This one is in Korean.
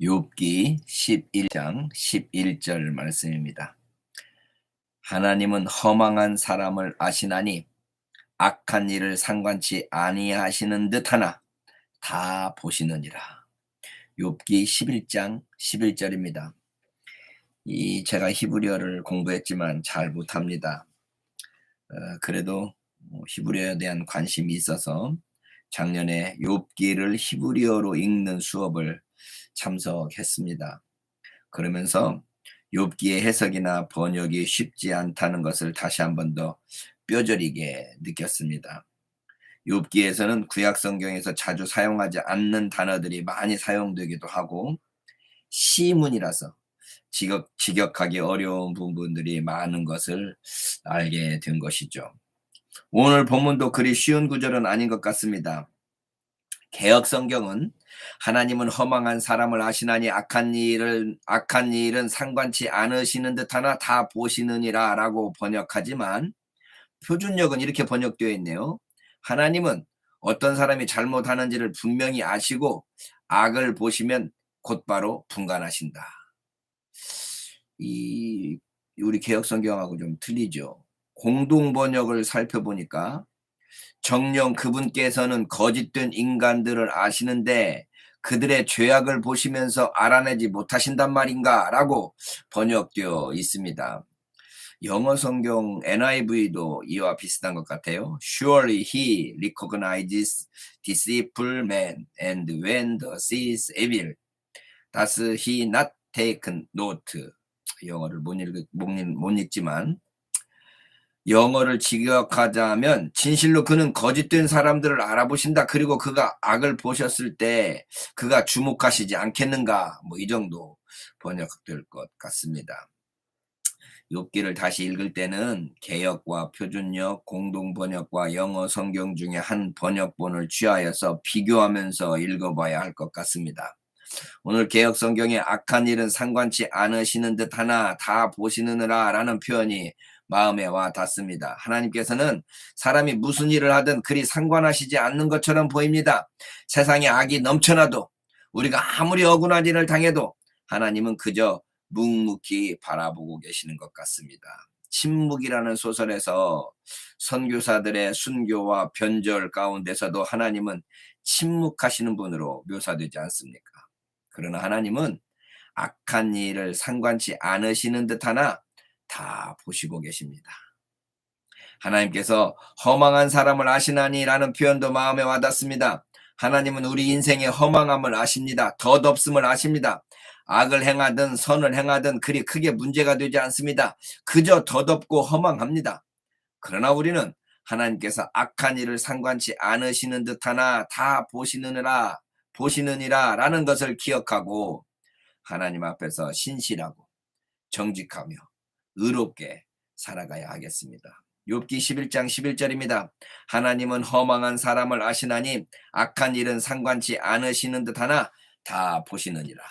욥기 11장 11절 말씀입니다. 하나님은 허망한 사람을 아시나니 악한 일을 상관치 아니하시는 듯하나 다 보시느니라. 욥기 11장 11절입니다. 이 제가 히브리어를 공부했지만 잘 못합니다. 어, 그래도 뭐 히브리어에 대한 관심이 있어서 작년에 욥기를 히브리어로 읽는 수업을 참석했습니다. 그러면서 욥기의 해석이나 번역이 쉽지 않다는 것을 다시 한 번 더 뼈저리게 느꼈습니다. 욥기에서는 구약 성경에서 자주 사용하지 않는 단어들이 많이 사용되기도 하고 시문이라서 지격, 직역하기 어려운 부분들이 많은 것을 알게 된 것이죠. 오늘 본문도 그리 쉬운 구절은 아닌 것 같습니다. 개혁 성경은 하나님은 허망한 사람을 아시나니 악한 일을 악한 일은 상관치 않으시는 듯하나 다 보시느니라라고 번역하지만 표준역은 이렇게 번역되어 있네요. 하나님은 어떤 사람이 잘못하는지를 분명히 아시고 악을 보시면 곧바로 분간하신다. 이 우리 개혁 성경하고 좀 틀리죠. 공동 번역을 살펴보니까 정령 그분께서는 거짓된 인간들을 아시는데 그들의 죄악을 보시면서 알아내지 못하신단 말인가? 라고 번역되어 있습니다. 영어 성경 NIV도 이와 비슷한 것 같아요. Surely he recognizes deceitful men and when the sees evil, does he not take note? 영어를 못, 읽, 못, 못 읽지만 영어를 직역하자면 진실로 그는 거짓된 사람들을 알아보신다. 그리고 그가 악을 보셨을 때 그가 주목하시지 않겠는가? 뭐 이 정도 번역될 것 같습니다. 욥기를 다시 읽을 때는 개역과 표준역, 공동 번역과 영어 성경 중에 한 번역본을 취하여서 비교하면서 읽어봐야 할 것 같습니다. 오늘 개혁 성경에 악한 일은 상관치 않으시는 듯 하나 다 보시느니라 라는 표현이 마음에 와 닿습니다. 하나님께서는 사람이 무슨 일을 하든 그리 상관하시지 않는 것처럼 보입니다. 세상에 악이 넘쳐나도 우리가 아무리 억울한 일을 당해도 하나님은 그저 묵묵히 바라보고 계시는 것 같습니다. 침묵이라는 소설에서 선교사들의 순교와 변절 가운데서도 하나님은 침묵하시는 분으로 묘사되지 않습니까? 그러나 하나님은 악한 일을 상관치 않으시는 듯 하나 다 보시고 계십니다. 하나님께서 허망한 사람을 아시나니라는 표현도 마음에 와닿습니다. 하나님은 우리 인생의 허망함을 아십니다. 덧없음을 아십니다. 악을 행하든 선을 행하든 그리 크게 문제가 되지 않습니다. 그저 덧없고 허망합니다. 그러나 우리는 하나님께서 악한 일을 상관치 않으시는 듯하나 다 보시느니라 보시느니라 라는 것을 기억하고 하나님 앞에서 신실하고 정직하며 의롭게 살아가야 하겠습니다. 욥기 11장 11절입니다. 하나님은 허망한 사람을 아시나니 악한 일은 상관치 않으시는 듯하나 다 보시느니라.